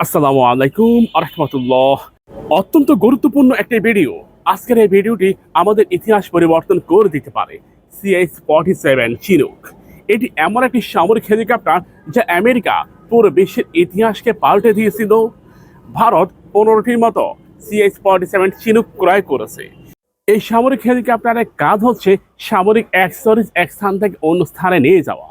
আসসালামু আলাইকুম আরহামতুল্লাহ অত্যন্ত গুরুত্বপূর্ণ একটি ভিডিও। আজকের এই ভিডিওটি আমাদের ইতিহাস পরিবর্তন করে দিতে পারে। সিএস ফর্টি সেভেন চিনুক এটি এমন একটি সামরিক হেলিকপ্টার যা আমেরিকা পুরো বিশ্বের ইতিহাসকে পাল্টে দিয়েছিল। ভারত পনেরোটির মতো সিএস ফর্টি সেভেন চিনুক ক্রয় করেছে। এই সামরিক হেলিকপ্টারের কাজ হচ্ছে সামরিক অ্যাক্সেসরিজ এক স্থান থেকে অন্য স্থানে নিয়ে যাওয়া।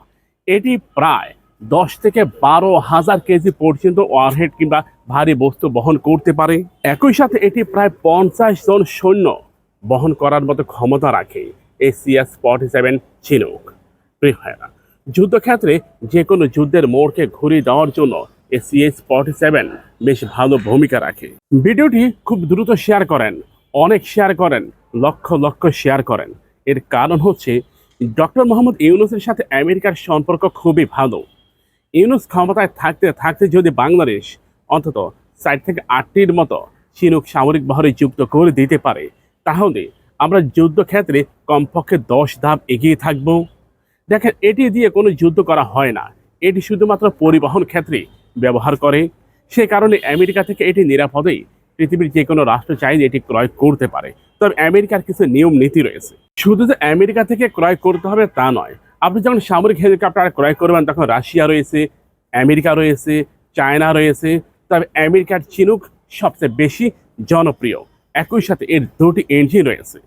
এটি প্রায় দশ থেকে বারো হাজার কেজি পর্যন্ত ওয়ারহেড কিংবা ভারী বস্তু বহন করতে পারে। একই সাথে এটি প্রায় পঞ্চাশ জন সৈন্য বহন করার মতো ক্ষমতা রাখে এসিএস ফর্টি সেভেন চিনুক প্রিয় যুদ্ধক্ষেত্রে যে কোনো যুদ্ধের মোড়কে ঘুরিয়ে দেওয়ার জন্য এসিএস ফর্টি সেভেন বেশ ভালো ভূমিকা রাখে। ভিডিওটি খুব দ্রুত শেয়ার করেন, অনেক শেয়ার করেন, লক্ষ লক্ষ শেয়ার করেন। এর কারণ হচ্ছে, ডক্টর মোহাম্মদ ইউনুসের সাথে আমেরিকার সম্পর্ক খুবই ভালো। ইউনুস ক্ষমতায় থাকতে থাকতে যদি বাংলাদেশ অন্তত ষাট থেকে আটটির মতো চিনুক সামরিক বহরে যুক্ত করে দিতে পারে, তাহলে আমরা যুদ্ধক্ষেত্রে কমপক্ষে দশ ধাপ এগিয়ে থাকব। দেখেন, এটি দিয়ে কোনো যুদ্ধ করা হয় না। এটি শুধুমাত্র পরিবহন ক্ষেত্রে ব্যবহার করে। সে কারণে আমেরিকা থেকে এটি নিরাপদেই পৃথিবীর যে কোনো রাষ্ট্র চাইলে এটি ক্রয় করতে পারে। তবে আমেরিকার কিছু নিয়ম নীতি রয়েছে। শুধু যে আমেরিকা থেকে ক্রয় করতে হবে তা নয় আপনি যখন সামরিক হেলিকপ্টার ক্রয় করবেন, তখন রাশিয়া রয়েছে, আমেরিকা রয়েছে, চায়না রয়েছে, তবে আমেরিকার চিনুক সবচেয়ে বেশি জনপ্রিয়। একই সাথে এর দুটি ইঞ্জিন রয়েছে।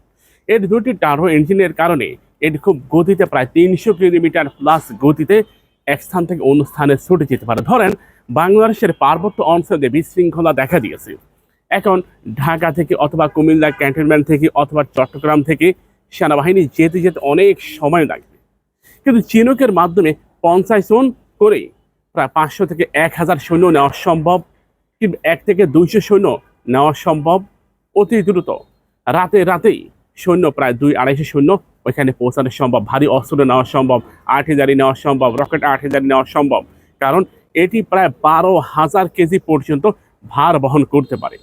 এর দুটি টার্বো ইঞ্জিনের কারণে এটি খুব গতিতে প্রায় তিনশো কিলোমিটার প্লাস গতিতে এক স্থান থেকে অন্য স্থানে ছুটে যেতে পারে। ধরেন, বাংলাদেশের পার্বত্য অঞ্চলে বিশৃঙ্খলা দেখা দিয়েছে। এখন ঢাকা থেকে অথবা কুমিল্লা ক্যান্টনমেন্ট থেকে অথবা চট্টগ্রাম থেকে সেনাবাহিনী যেতে যেতে অনেক সময় লাগবে। কিন্তু চিনুকের মাধ্যমে পঞ্চাশ জন করে প্রায় পাঁচশো থেকে এক হাজার সৈন্য নেওয়া সম্ভব। কিন্তু এক থেকে দুইশো সৈন্য নেওয়া সম্ভব অতি দ্রুত। রাতে রাতেই সৈন্য প্রায় দুই আড়াইশো সৈন্য ওইখানে পৌঁছানো সম্ভব। ভারী অস্ত্র নেওয়া সম্ভব, আট আর্টিলারি নেওয়া সম্ভব, রকেট আর্টিলারি নেওয়া সম্ভব। কারণ এটি প্রায় বারো হাজার কেজি পর্যন্ত ভার বহন করতে পারে।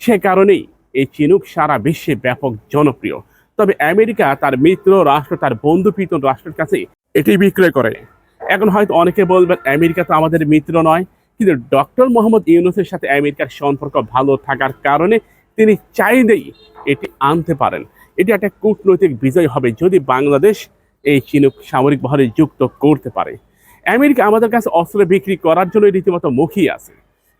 সে কারণেই এই চিনুক সারা বিশ্বে ব্যাপক জনপ্রিয়। তবে আমেরিকা তার মিত্র রাষ্ট্র, তার বন্ধুপ্রীত রাষ্ট্রের কাছে এটি বিক্রয় করে। এখন হয়তো অনেকে বলবেন, আমেরিকা তো আমাদের মিত্র নয়। কিন্তু ডক্টর মোহাম্মদ ইউনুসের সাথে আমেরিকার সম্পর্ক ভালো থাকার কারণে তিনি চাইলেই এটি আনতে পারেন। এটি একটা কূটনৈতিক বিজয় হবে যদি বাংলাদেশ এই চিনুক সামরিক বহরে যুক্ত করতে পারে। আমেরিকা আমাদের কাছে অস্ত্র বিক্রি করার জন্য রীতিমতো মুখিয়ে আছে।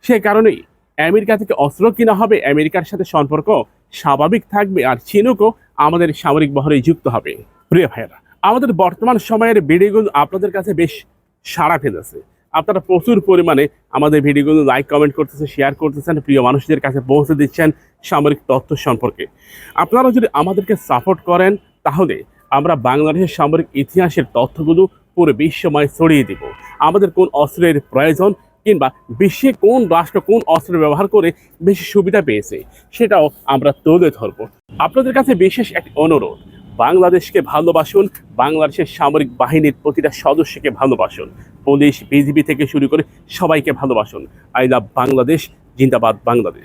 সে কারণেই আমেরিকা থেকে অস্ত্র কিনা হবে, আমেরিকার সাথে সম্পর্ক স্বাভাবিক থাকবে আর চিনুকও আমাদের সামরিক বহরে যুক্ত হবে। প্রিয় ভাইয়েরা আমাদের বর্তমান সময়ের ভিডিওগুলো আপনাদের কাছে বেশ সাড়া ফেলেছে। আপনারা প্রচুর পরিমাণে আমাদের ভিডিওগুলো লাইক কমেন্ট করতেছেন শেয়ার করতেছেন, প্রিয় মানুষদের কাছে পৌঁছে দিচ্ছেন সামরিক তথ্য সম্পর্কে। আপনারা যদি আমাদেরকে সাপোর্ট করেন, তাহলে আমরা বাংলাদেশের সামরিক ইতিহাসের তথ্যগুলো পুরো বিশ্বময় ছড়িয়ে দিব। আমাদের কোন অস্ত্রের প্রয়োজন কিংবা বিশ্বে কোন রাষ্ট্র কোন অস্ত্র ব্যবহার করে বেশি সুবিধা পেয়েছে, সেটাও আমরা তুলে ধরবো। আপনাদের কাছে বিশেষ একটি অনুরোধ বাংলাদেশকে ভালোবাসুন, বাংলাদেশের সামরিক বাহিনীর প্রতিটা সদস্যকে ভালোবাসুন। পুলিশ, বিজিবি থেকে শুরু করে সবাইকে ভালোবাসুন। আই লাভ বাংলাদেশ, জিন্দাবাদ বাংলাদেশ।